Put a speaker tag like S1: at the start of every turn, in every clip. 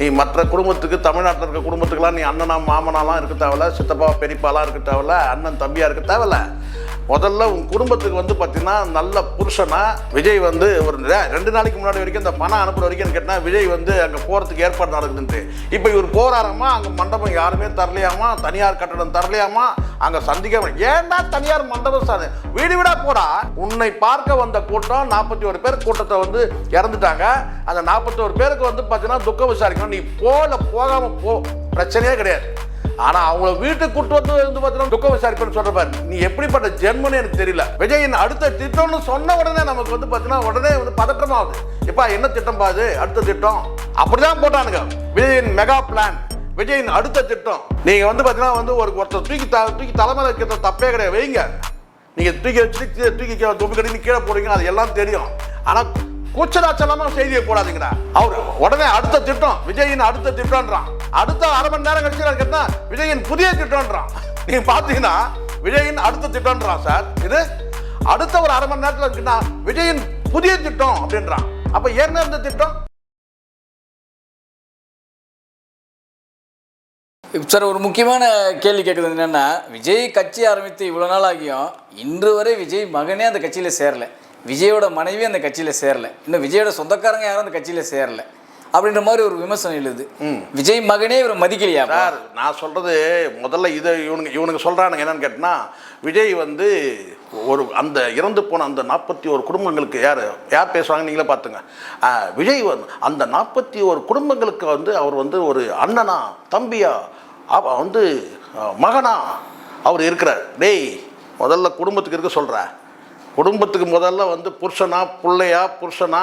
S1: நீ மற்ற குடும்பத்துக்கு தமிழ்நாட்டில் இருக்க குடும்பத்துக்குலாம் நீ அண்ணனா மாமனாலாம் இருக்க தேவையில்ல சித்தப்பா பெரியப்பாலாம் இருக்க தேவையில்ல அண்ணன் தம்பியாக இருக்க தேவையில்ல. முதல்ல உன் குடும்பத்துக்கு வந்து பார்த்தீங்கன்னா நல்ல புருஷனா விஜய் வந்து ஒரு ரெண்டு நாளைக்கு முன்னாடி வரைக்கும் இந்த பணம் அனுப்புற வரைக்கும் கேட்டால் விஜய் வந்து அங்கே போகிறதுக்கு ஏற்பாடு நடக்குதுன்ட்டு இப்போ இவர் போறாராமா அங்கே மண்டபம் யாருமே தரலையாமா தனியார் கட்டடம் தரலையாமா அங்கே சந்திக்க ஏன்டா தனியார் மண்டபம் சார்? வீடு வீடாக போடா. உன்னை பார்க்க வந்த கூட்டம் நாற்பத்தி ஒரு பேர் கூட்டத்தை வந்து இறந்துட்டாங்க. அந்த நாற்பத்தோரு பேருக்கு வந்து பார்த்தீங்கன்னா துக்கம் விசாரிக்கணும். நீ போல போகாமல் போ பிரச்சனையே கிடையாது. ஆனா அவங்கள வீட்டுக்கு கூட்டு வந்து வந்து பார்த்தீங்கன்னா துக்கம் விசாரிப்பேன்னு சொல்ற பாரு. நீ எப்படிப்பட்ட ஜென்மன்னு எனக்கு தெரியல. விஜயின் அடுத்த திட்டம்னு சொன்ன உடனே நமக்கு வந்து பார்த்தீங்கன்னா உடனே வந்து பதற்றமாகுது எப்பா என்ன திட்டம் பாது அடுத்த திட்டம். அப்படிதான் போட்டானுங்க. விஜயின் மெகா பிளான் விஜயின் அடுத்த திட்டம். நீங்க வந்து பார்த்தீங்கன்னா வந்து ஒரு ஒருத்தர் தூக்கி த தூக்கி தலைமையில் வைக்கிறது தப்பே கிடையாது. வைங்க. நீங்க தூக்கி வச்சுட்டு தூக்கி கீழே தொப்பி கட்டி கீழே போடுறீங்க அது எல்லாம் தெரியும். ஆனா கூச்சலாச்சலமா செய்தியை போடாதீங்கடா. அவர் உடனே அடுத்த திட்டம். விஜயின் அடுத்த திட்டம்ன்றான். அடுத்த அரை மணி நேரம் கழிச்சு நான் கேட்டா விஜயின் புதிய திட்டம்ன்றான். நீங்க பாத்தீங்கன்னா விஜயின் அடுத்த திட்டம்ன்றான் சார். இது அடுத்த ஒரு அரை மணி நேரத்தில் கேட்டா விஜயின் புதிய திட்டம் அப்படின்றான். அப்ப ஏற்கனவே இருந்த திட்டம்?
S2: சார் ஒரு முக்கியமான கேள்வி கேட்குறது என்னென்னா விஜய் கட்சி ஆரம்பித்து இவ்வளோ நாள் ஆகியும் இன்று வரை விஜய் மகனே அந்த கட்சியில் சேரல. விஜயோட மனைவி அந்த கட்சியில் சேரலை. இன்னும் விஜயோட சொந்தக்காரங்க யாரும் அந்த கட்சியில் சேரல. அப்படின்ற மாதிரி ஒரு விமர்சனம் எழுது. விஜய் மகனே இவரை மதிக்கலையா?
S1: சார் நான் சொல்றது முதல்ல இதை இவனுங்க இவனுங்க சொல்றானுங்க என்னன்னு கேட்டினா விஜய் வந்து ஒரு அந்த இறந்து போன அந்த நாற்பத்தி ஒரு குடும்பங்களுக்கு யார் யார் பேசுவாங்க நீங்களே பார்த்துங்க. விஜய் வந்து அந்த நாற்பத்தி ஒரு குடும்பங்களுக்கு வந்து அவர் வந்து ஒரு அண்ணனா தம்பியா வந்து மகனா அவர் இருக்கிறார். டேய் முதல்ல குடும்பத்துக்கு இருக்க சொல்கிற குடும்பத்துக்கு முதல்ல வந்து புருஷனா பிள்ளையா புருஷனா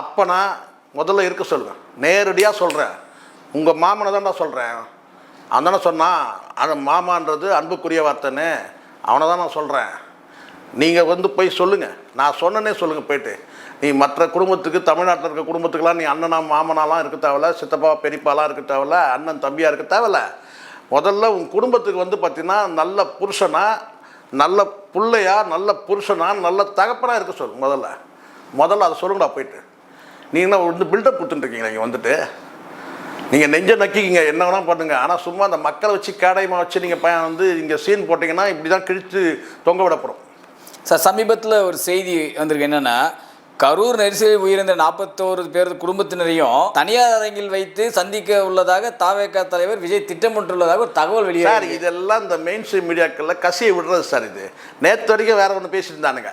S1: அப்பனா முதல்ல இருக்க சொல்லுங்கள் நேரடியாக சொல்கிறேன் உங்கள் மாமனை தான் நான் சொல்கிறேன் அவன் தானே சொன்னான் அந்த மாமான்றது அன்புக்குரிய வார்த்தைன்னு அவனை தான் நான் சொல்கிறேன் நீங்கள் வந்து போய் சொல்லுங்கள் நான் சொன்னனே சொல்லுங்கள் போயிட்டு. நீ மற்ற குடும்பத்துக்கு தமிழ்நாட்டில் இருக்க குடும்பத்துக்கெல்லாம் நீ அண்ணனா மாமனாலாம் இருக்க தேவையில்ல சித்தப்பா பெரியப்பாலாம் இருக்க தேவையில்ல அண்ணன் தம்பியாக இருக்க தேவையில்ல. முதல்ல உன் குடும்பத்துக்கு வந்து பார்த்தீங்கன்னா நல்ல புருஷனா நல்ல பிள்ளையா நல்ல புருஷனா நல்ல தகப்பனாக இருக்க சொல்லு முதல்ல. முதல்ல அதை சொல்லுங்கடா போயிட்டு. நீங்கள் வந்து பில்டப் கொடுத்துட்டுருக்கீங்க நீங்கள் வந்துட்டு. நீங்கள் நெஞ்ச நக்கிக்கிங்க என்ன வேணால் பண்ணுங்க. ஆனால் சும்மா அந்த மக்களை வச்சு கேடயமாக வச்சு நீங்கள் பையன் வந்து இங்கே சீன் போட்டிங்கன்னா இப்படி தான் கிழித்து தொங்க விடப்படும்
S2: சார் சமீபத்தில் ஒரு செய்தி வந்திருக்கு. என்னன்னா கரூர் நெரிசலில் உயிரிழந்த நாற்பத்தோரு பேர் குடும்பத்தினரையும் தனியார் அரங்கில் வைத்து சந்திக்க உள்ளதாக தாவேகா தலைவர் விஜய் திட்டமிட்டுள்ளதாக ஒரு தகவல்
S1: சார்
S2: வெளியே
S1: இதெல்லாம் இந்த மெயின் ஸ்ட்ரீம் மீடியாக்களில் கசியை விடுறது சார் இது. நேற்று வரைக்கும் வேற ஒன்று பேசிட்டு இருந்தானுங்க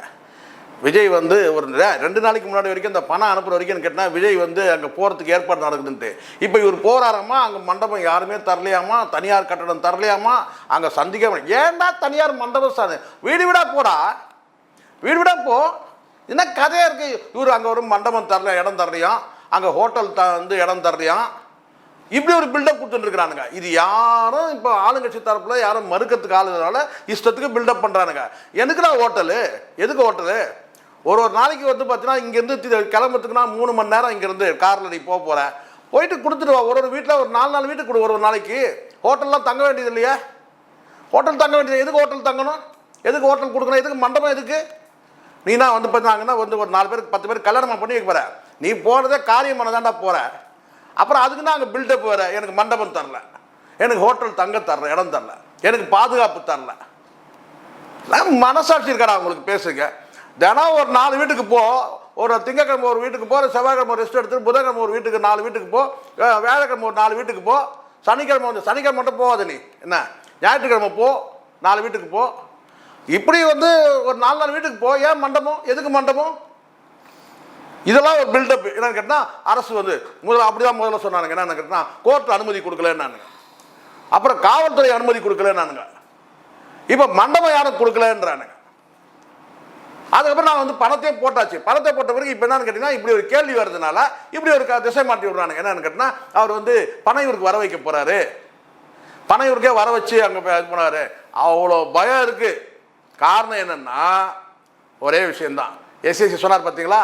S1: விஜய் வந்து ஒரு ரெண்டு நாளைக்கு முன்னாடி வரைக்கும் இந்த பணம் அனுப்புகிற வரைக்கும் கேட்டால் விஜய் வந்து அங்கே போகிறதுக்கு ஏற்பாடு நடக்குதுன்ட்டு. இப்போ இவர் போறாராமா? அங்கே மண்டபம் யாருமே தரலையாமா? தனியார் கட்டடம் தரலையாமா? அங்கே சந்திக்க ஏன்டா தனியார் மண்டபம் சார்? வீடு வீடாக போடா. வீடு வீடாக போ. என்ன கதையாக இருக்குது இவர் அங்கே ஒரு மண்டபம் தரல இடம் தரலையாம். அங்கே ஹோட்டல் த வந்து இடம் தரலையாம். இப்படி ஒரு பில்டப் கொடுத்துட்டுருக்குறானுங்க இது யாரும் இப்போ ஆளுங்கட்சி தரப்பில் யாரும் மறுக்கிறதுக்கு ஆளுனால இஷ்டத்துக்கு பில்டப் பண்ணுறானுங்க எதுக்குடா ஹோட்டலு? எதுக்கு ஹோட்டலு? ஒரு ஒரு நாளைக்கு வந்து பார்த்தீங்கன்னா இங்கேருந்து கிளம்புறதுக்குன்னா மூணு மணி நேரம் இங்கேருந்து காரில் நீ போக போகிற போயிட்டு கொடுத்துட்டு வா. ஒரு ஒரு வீட்டில் ஒரு நாலு நாலு வீட்டுக்கு கொடு ஒரு ஒரு நாளைக்கு. ஹோட்டல்லாம் தங்க வேண்டியது இல்லையா? ஹோட்டல் தங்க வேண்டியது எதுக்கு ஹோட்டல் தங்கணும்? எதுக்கு ஹோட்டல் கொடுக்கணும்? எதுக்கு மண்டபம் எதுக்கு? நீனா வந்து பார்த்தாங்கன்னா வந்து ஒரு நாலு பேருக்கு பத்து பேருக்கு கல்யாணம் பண்ணி வைக்க போற. நீ போகிறதே காரியம் பண்ண தாண்டா போகிற அப்புறம் அதுக்கு தான் அங்கே பில்டப் வர எனக்கு மண்டபம் தரல. எனக்கு ஹோட்டல் தங்க தரல இடம் தரல. எனக்கு பாதுகாப்பு தரல. மனசாட்சி இருக்காடா உங்களுக்கு பேசுங்க தினம் ஒரு நாலு வீட்டுக்கு போ. ஒரு திங்கக்கிழமை ஒரு வீட்டுக்கு போ செவ்வாய்க்கிழமை ரெஸ்ட் எடுத்து புதன்கிழமை ஒரு வீட்டுக்கு நாலு வீட்டுக்கு போ வேலைக்கிழமை ஒரு நாலு வீட்டுக்கு போ சனிக்கிழமை வந்து சனிக்கிழமை மட்டும் போகாத நீ. என்ன? ஞாயிற்றுக்கிழமை போ நாலு வீட்டுக்கு போ. இப்படி வந்து ஒரு நாலு நாலு வீட்டுக்கு போ. ஏன் மண்டபம்? எதுக்கு மண்டபம்? இதெல்லாம் ஒரு பில்டப் என்னன்னு கேட்டால் அரசு வந்து முதல்ல அப்படிதான் முதல்ல சொன்னானுங்க. என்னன்னு கேட்டால் கோர்ட் அனுமதி கொடுக்கலன்னானுங்க. அப்புறம் காவல்துறை அனுமதி கொடுக்கலன்னானுங்க. இப்போ மண்டபம் யாரும் கொடுக்கலன்றானுங்க. அதுக்கப்புறம் நான் வந்து பணத்தையும் போட்டாச்சு. பணத்தை போட்ட பிறகு இப்போ என்னன்னு கேட்டிங்கன்னா இப்படி ஒரு கேள்வி வருதுனால இப்படி ஒரு க- திசை மாட்டி விடுறானுங்க. என்னன்னு கேட்டிங்கன்னா அவர் வந்து பணம் இவருக்கு வர வைக்க போகிறாரு பணம் இவருக்கே வர வச்சு அங்கே இது பண்ணாரு அவ்வளோ பயம் இருக்குது காரணம் என்னென்னா ஒரே விஷயந்தான் எஸ்எஸ்சி சொன்னார் பார்த்தீங்களா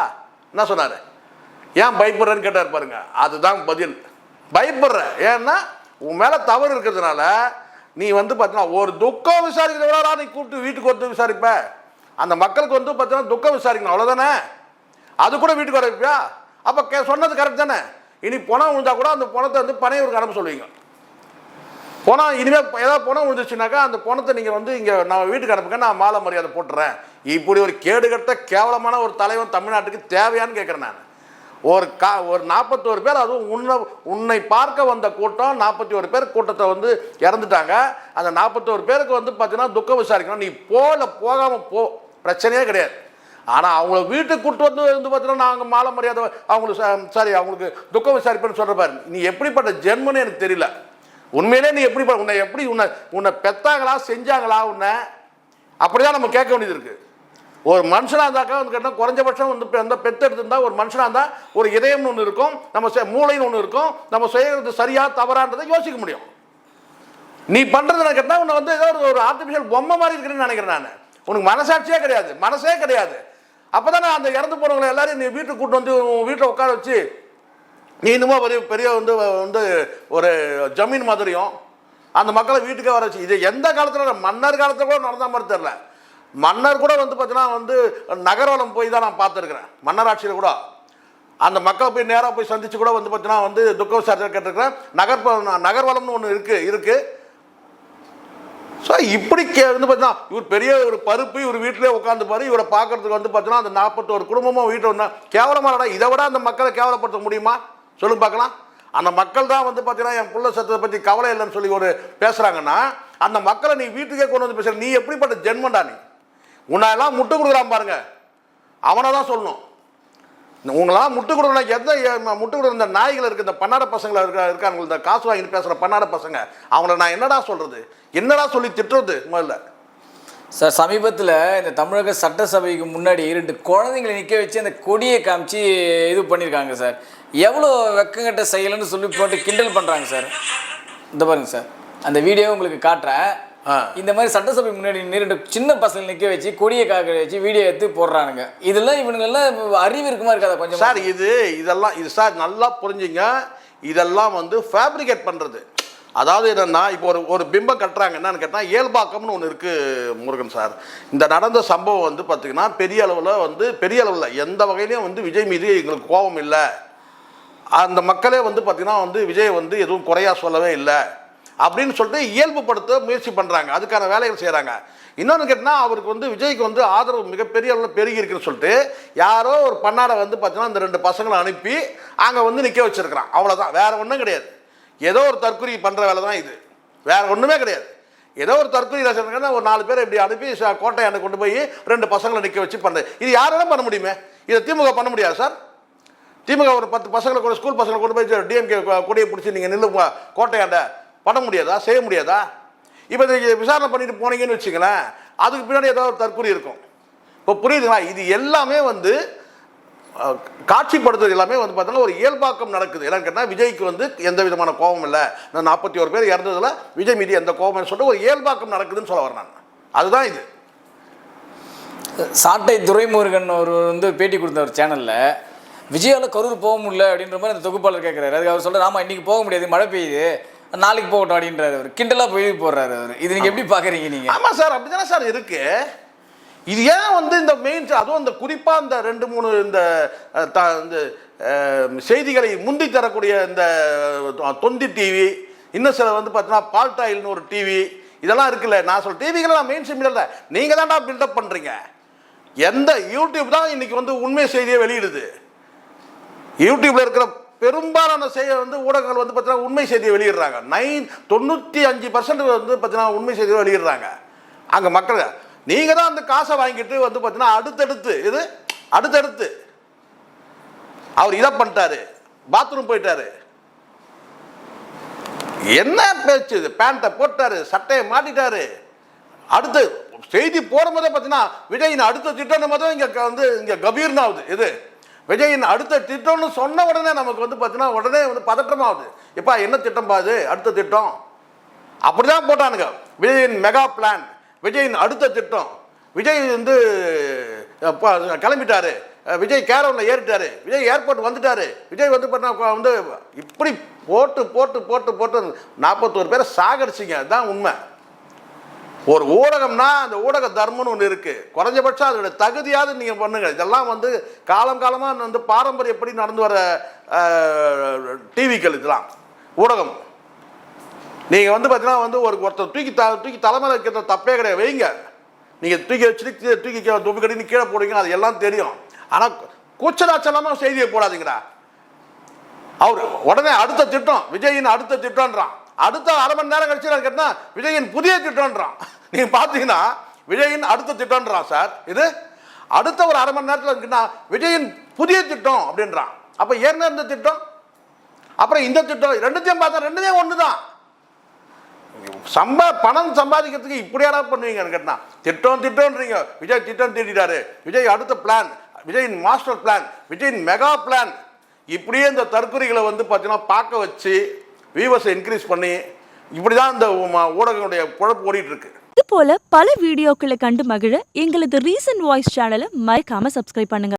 S1: என்ன சொன்னார்? ஏன் பயப்படுறேன்னு கேட்டார் பாருங்க. அதுதான் பதில். பயப்படுற. ஏன்னா உன் மேலே தவறு இருக்கிறதுனால நீ வந்து பார்த்தீங்கன்னா ஒரு துக்கம் விசாரிக்கிறவரா நீ கூப்பிட்டு வீட்டுக்கு வந்து விசாரிப்ப. அந்த மக்களுக்கு வந்து பார்த்தீங்கன்னா துக்கம் விசாரிக்கணும். அவ்வளோதானே அது கூட வீட்டுக்கு வரப்பியா அப்போ கே சொன்னது கரெக்ட் தானே? இனி பணம் விழுந்தா கூட அந்த பணத்தை வந்து பனையூருக்கு அனுப்ப சொல்லுவீங்க. பணம் இனிமேல் ஏதாவது பணம் விழுந்துச்சுனாக்கா அந்த பணத்தை நீங்கள் வந்து இங்கே நான் வீட்டுக்கு அனுப்புங்க நான் மாலை மரியாதை போட்டுறேன். இப்படி ஒரு கேடுகட்ட கேவலமான ஒரு தலைவன் தமிழ்நாட்டுக்கு தேவையான்னு கேட்குறேன் நான். ஒரு கா ஒரு நாற்பத்தோரு பேர் அதுவும் உன்னை உன்னை பார்க்க வந்த கூட்டம் நாற்பத்தி ஒரு பேர் கூட்டத்தை வந்து இறந்துட்டாங்க. அந்த நாற்பத்தோரு பேருக்கு வந்து பார்த்தீங்கன்னா துக்கம் விசாரிக்கணும். நீ போல போகாமல் போ பிரச்சனையே கிடையாது. ஆனால் அவங்கள வீட்டுக்கு கூட்டு வந்து வந்து பார்த்தீங்கன்னா நாங்கள் மாலை மரியாதை அவங்களுக்கு சாரி அவங்களுக்கு துக்கம் விசாரிப்பேன்னு சொல்கிற பாரு. நீ எப்படிப்பட்ட ஜென்மன்னு எனக்கு தெரியல. உண்மையிலே நீ எப்படி உன்னை எப்படி உன்னை உன்னை பெத்தாங்களா செஞ்சாங்களா உன்னை? அப்படிதான் நம்ம கேட்க வேண்டியது இருக்குது ஒரு மனுஷனாக இருந்தாக்கா வந்து கேட்டால் குறைஞ்சபட்சம் வந்து அந்த பெத்து ஒரு மனுஷனாக இருந்தால் ஒரு இதயம்னு ஒன்று இருக்கும் நம்ம மூளைன்னு ஒன்று இருக்கும் நம்ம செய்கிறது சரியா தவறான்றதை யோசிக்க முடியும். நீ பண்ணுறது கேட்டால் உன்னை வந்து ஏதோ ஒரு ஒரு ஆர்டிஃபிஷியல் பொம்மை மாதிரி இருக்கிறேன்னு நினைக்கிறேன் நான். உனக்கு மனசாட்சியே கிடையாது மனசே கிடையாது. அப்போ தானே அந்த இறந்து போனவங்களை எல்லாரையும் நீ வீட்டுக்கு கூட்டு வந்து உன் வீட்டில் உட்கார வச்சு நீ இன்னமும் பெரிய பெரிய வந்து வந்து ஒரு ஜமீன் மாதிரியும் அந்த மக்களை வீட்டுக்கே வர வச்சு இது எந்த காலத்தில் மன்னர் காலத்தில் கூட நடந்த மாதிரி தெரில மன்னர் கூட வந்து பார்த்தீங்கன்னா வந்து நகர்வலம் போய் தான் நான் பார்த்துருக்குறேன். மன்னர் ஆட்சியில் கூட. அந்த மக்களை போய் நேராக போய் சந்திச்சு கூட வந்து பார்த்தீங்கன்னா வந்து துக்க விசாரத்தில் கேட்டிருக்கிறேன். நகர்ப நகர்வலம்னு ஒன்று இருக்குது இருக்குது ஸோ இப்படி கே வந்து பார்த்தீங்கன்னா இவர் பெரிய ஒரு பருப்பு இவர் வீட்டிலே உட்காந்து பாரு. இவரை பார்க்கறதுக்கு வந்து பார்த்தீங்கன்னா அந்த நாற்பத்தோரு குடும்பமும் வீட்டில் வந்தால் கேவலமாக இதை விட அந்த மக்களை கேவலப்படுத்த முடியுமா? சொல்லுங்க பார்க்கலாம். அந்த மக்கள் தான் வந்து பார்த்தீங்கன்னா என் புள்ள சத்தத்தை பற்றி கவலை இல்லைன்னு சொல்லி ஒரு பேசுகிறாங்கன்னா அந்த மக்களை நீ வீட்டுக்கே கொண்டு வந்து பேசுகிற நீ எப்படிப்பட்ட ஜென்மண்டா நீ? உன்னெல்லாம் முட்டு கொடுக்குறான் பாருங்க. அவனை தான் சொல்லணும் உங்களாம் முட்டு கொடுக்கணும் எந்த முட்டு கொடுக்குற இந்த நாய்கள் இருக்குது இந்த பன்னாட பசங்களை இருக்க இருக்காங்க இந்த காசு வாங்கிட்டு பேசுகிற பன்னாட பசங்க அவங்கள நான் என்னடா சொல்கிறது என்னடா சொல்லி திட்டுறது? முதல்ல.
S2: சார் சமீபத்தில் இந்த தமிழக சட்டசபைக்கு முன்னாடி ரெண்டு குழந்தைங்களை நிற்க வச்சு அந்த கொடியை காமிச்சு இது பண்ணியிருக்காங்க சார். எவ்வளோ வெக்கங்கட்ட செயலுன்னு சொல்லி போட்டு கிண்டல் பண்ணுறாங்க சார். இந்த பாருங்க சார். அந்த வீடியோ உங்களுக்கு காட்டுறேன். இந்த மாதிரி சட்டசபை முன்னாடி நின்னு ரெண்டு சின்ன பசங்க நிற்க வச்சு கொடியை காக்க வச்சு வீடியோ எடுத்து போடுறானுங்க. இதெல்லாம் இவனுங்கெல்லாம் அறிவு இருக்குமா இருக்காதா கொஞ்சம்?
S1: சார் இது இதெல்லாம் இது சார் நல்லா புரிஞ்சுங்க. இதெல்லாம் வந்து ஃபேப்ரிகேட் பண்ணுறது அதாவது என்னன்னா இப்போ ஒரு ஒரு பிம்பம் கட்டுறாங்க. என்னன்னு கேட்டால் இயல்பாக்கம்னு ஒன்று இருக்குது முருகன் சார். இந்த நடந்த சம்பவம் வந்து பார்த்திங்கன்னா பெரிய அளவில் வந்து பெரிய அளவில் எந்த வகையிலையும் வந்து விஜய் மீது எங்களுக்கு கோபம் இல்லை. அந்த மக்களே வந்து பார்த்திங்கன்னா வந்து விஜய் வந்து எதுவும் குறையா சொல்லவே இல்லை. அப்படின்னு சொல்லிட்டு இயல்புப்படுத்த முயற்சி பண்ணுறாங்க அதுக்கான வேலைகள் செய்கிறாங்க இன்னொன்று கேட்டால் அவருக்கு வந்து விஜய்க்கு வந்து ஆதரவு மிகப்பெரிய அளவில் பெருகி இருக்குன்னு சொல்லிட்டு யாரோ ஒரு பண்ணாடை வந்து பார்த்தீங்கன்னா இந்த ரெண்டு பசங்களை அனுப்பி அங்கே வந்து நிற்க வச்சுருக்கிறான். அவ்வளோதான் வேறு ஒன்றும் கிடையாது. ஏதோ ஒரு தற்கொலை பண்ணுற வேலை தான் இது. வேறு ஒன்றுமே கிடையாது. ஏதோ ஒரு தற்கொலை ரசனா ஒரு நாலு பேர் இப்படி அனுப்பி கோட்டையாண்டை கோட்டையாண்ட கொண்டு போய் ரெண்டு பசங்களை நிற்க வச்சு பண்ணுறது இது யாராலும் பண்ண முடியுமே? இதை திமுக பண்ண முடியாது சார். திமுக ஒரு பத்து பசங்களை கூட ஸ்கூல் பசங்களை கொண்டு போய் டிஎம்கே கொடியை பிடிச்சி நீங்கள் நில்லுங்க கோட்டையாண்ட பண்ண முடியாதா? செய்ய முடியாதா? இப்போ நீங்கள் விசாரணை பண்ணிட்டு போனீங்கன்னு வச்சுங்களேன் அதுக்கு பின்னாடி ஏதாவது ஒரு தற்கொலை இருக்கும். இப்போ புரியுதுங்களா? இது எல்லாமே வந்து காட்சிப்படுத்துறது எல்லாமே வந்து பார்த்தோன்னா ஒரு இயல்பாக்கம் நடக்குது. என்னன்னு கேட்டால் விஜய்க்கு வந்து எந்த விதமான கோபம் இல்லை. இந்த நாற்பத்தி ஒரு பேர் இறந்ததில் விஜய் மீது எந்த கோபம் சொல்லிட்டு ஒரு இயல்பாக்கம் நடக்குதுன்னு சொல்ல வரேன் நான். அதுதான் இது.
S2: சாட்டை துரைமுருகன் ஒரு வந்து பேட்டி கொடுத்த ஒரு சேனலில் விஜயால கரூர் போக முடியல அப்படின்ற மாதிரி அந்த தொகுப்பாளர் கேட்குறாரு அதுக்கு அவர் சொல்கிறார் ஆமாம் இன்றைக்கி போக முடியாது மழை பெய்யுது. நாளைக்கு போகட்டும் அப்படின்றாரு அவர். கிண்டலாக போய் போடுறாரு அவர். இது நீங்கள் எப்படி பார்க்குறீங்க நீங்கள்
S1: ஆமாம் சார் அப்படி தானே சார் இருக்கு. இது ஏன் வந்து இந்த மெயின் அதுவும் இந்த குறிப்பாக இந்த ரெண்டு மூணு இந்த த- இந்த செய்திகளை முந்தி தரக்கூடிய இந்த தொந்தி டிவி இன்னும் சில வந்து பார்த்தீங்கன்னா பால்டாயில்னு ஒரு டிவி இதெல்லாம் இருக்குல்ல. நான் சொல்ல டிவிகள்லாம் மெயின் ஸ்ட்ரீம் இல்லை. நீங்கள் தான்டா பில்டப் பண்ணுறீங்க எந்த யூடியூப் தான் இன்னைக்கு வந்து உண்மை செய்தியை வெளியிடுது. யூடியூப்ல இருக்கிற பெரும்பாலான செய்தி வந்து ஊடகங்கள் வந்து பார்த்தீங்கன்னா உண்மை செய்தியை வெளியிடுறாங்க. நைன் தொண்ணூற்றி அஞ்சு பர்சன்ட் வந்து பார்த்தீங்கன்னா உண்மை செய்தியை வெளியிடுறாங்க. அங்கே மக்கள் நீங்கள் தான் அந்த காசை வாங்கிட்டு வந்து பார்த்தீங்கன்னா அடுத்தடுத்து இது அடுத்தடுத்து. அவர் இதை பண்ணிட்டாரு. பாத்ரூம் போயிட்டாரு. என்ன பேச்சு இது? பேண்ட்டை போட்டாரு சட்டையை மாட்டிட்டாரு. அடுத்து செய்தி போடும்போதே பார்த்தீங்கன்னா விஜயின் அடுத்த திட்டம் போதும் இங்கே வந்து இங்கே கபீர்னாவது ஆகுது. இது விஜயின் அடுத்த திட்டம்னு சொன்ன உடனே நமக்கு வந்து பார்த்தீங்கன்னா உடனே வந்து பதற்றமாகுது. எப்பா என்ன திட்டம் பாது அடுத்த திட்டம். அப்படி தான் போட்டானுங்க. விஜயின் மெகா பிளான் விஜயின் அடுத்த திட்டம். விஜய் வந்து கிளம்பிட்டாரு. விஜய் கேரவனில் ஏறிட்டாரு. விஜய் ஏர்போர்ட் வந்துட்டாரு. விஜய் வந்து பார்த்தா வந்து இப்படி போட்டு போட்டு போட்டு போட்டு நாற்பத்தோரு பேரை சாகடிச்சிங்க. அதுதான் உண்மை. ஒரு ஊடகம்னா அந்த ஊடக தர்மம்னு ஒன்று இருக்குது குறைஞ்சபட்சம் அதோட தகுதியாவது நீங்கள் பண்ணுங்க. இதெல்லாம் வந்து காலம் காலமாக வந்து பாரம்பரியப்படி நடந்து வர டிவிக்கள் இதெல்லாம். ஊடகம். நீங்கள் வந்து பார்த்தீங்கன்னா வந்து ஒரு ஒருத்தர் தூக்கி த தூக்கி தலைமையில் வைக்கிற தப்பே கிடையாது. வைங்க. நீங்கள் தூக்கி வச்சுட்டு தூக்கி கீழே கட்டின்னு கீழே போடுவீங்க அது எல்லாம் தெரியும். ஆனால் கூச்சலாச்சலமாக செய்தியை போடாதீங்கடா. அவர் உடனே அடுத்த திட்டம் விஜயின் அடுத்த திட்டம்ன்றான். அடுத்த அரை மணி நேரம் கழிச்சு நான் கேட்டா விஜயின் புதிய திட்டம்ன்றான். நீங்க பாத்தீங்கன்னா விஜயின் அடுத்த திட்டம்ன்றான் சார். இது அடுத்த ஒரு அரை மணி நேரத்தில் இருக்குன்னா விஜயின் புதிய திட்டம் அப்படின்றான். அப்ப ஏற்கனவே இருந்த திட்டம் அப்புறம் இந்த திட்டம் ரெண்டுத்தையும் பார்த்தா ரெண்டுத்தையும் ஒன்று தான் சம்பா பணம் சம்பாதிக்கிறதுக்கு இப்படியாடா பண்ணுவீங்கன்னு கேட்டா திட்டம் திட்டம்ன்றீங்க. விஜய் திட்டம் திட்டாரு விஜய் அடுத்த பிளான் விஜயின் மாஸ்டர் பிளான் விஜயின் மெகா பிளான் இப்படியே இந்த தற்கொலைகளை வந்து பார்த்தீங்கன்னா பார்க்க வச்சு வியூவர்ஸை இன்க்ரீஸ் பண்ணி இப்படி தான் இந்த ஊடகங்களுடைய குழப்பு ஓடிட்டு இருக்கு
S3: இது போல பல வீடியோக்களை கண்டு மகிழ எங்களது ரீசன்ட் வாய்ஸ் சேனலை மறைக்காம சப்ஸ்கிரைப் பண்ணுங்க.